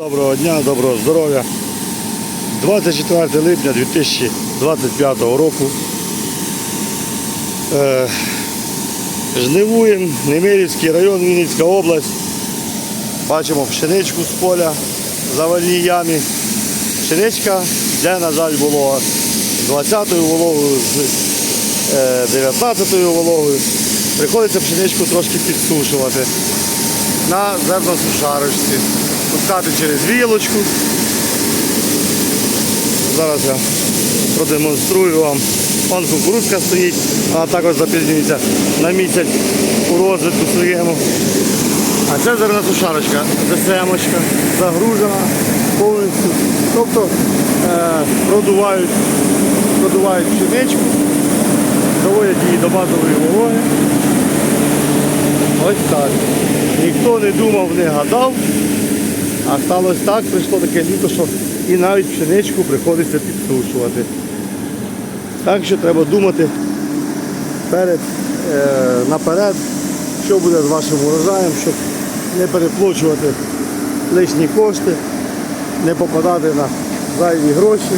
Доброго дня, доброго здоров'я. 24 липня 2025 року. Е, Жнивуємо, Немирівський район, Вінницька область. Бачимо пшеничку з поля, завальній ямі. Пшеничка, де, на жаль, було з 20-ю вологою, з е, 19-ю вологою. Приходиться пшеничку трошки підсушувати на зерносушарочці. Пускати через вілочку. Зараз я продемонструю вам. Вон кукурудзка стоїть, вона також запізнюється на місяць у розвитку своєму. А це зерносушарочка, ДСМочка, загружена повністю. Тобто е, продувають, продувають пшеничку, доводять її до базової вологи. Ось так. Ніхто не думав, не гадав. А сталося так, прийшло таке літо, що і навіть пшеничку приходиться підсушувати. Так що треба думати перед, е, наперед, що буде з вашим урожаєм, щоб не переплачувати лишні кошти, не попадати на зайві гроші.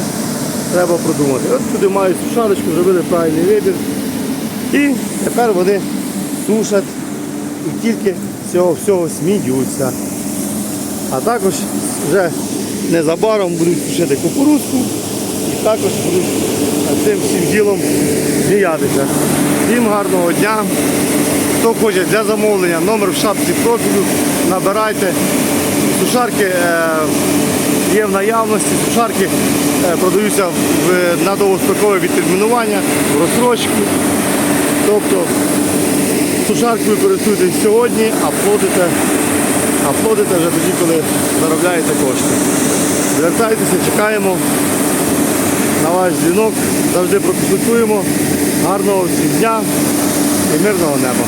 Треба продумати. От люди мають сушарочку, зробили правильний вибір. І тепер вони сушать і тільки цього всього сміються. А також вже незабаром будуть сушити кукурудзку і також будуть цим всім ділом сміятися. Всім гарного дня. Хто хоче для замовлення, номер в шапці профілю, набирайте. Сушарки е, є в наявності, сушарки е, продаються на довгострокове відтермінування, в розсрочку. Тобто сушаркою користуйтесь сьогодні, а платите а вже тоді, коли заробляєте кошти. Звертайтеся, чекаємо на ваш дзвінок, завжди проконсультуємо. Гарного всім дня і мирного неба.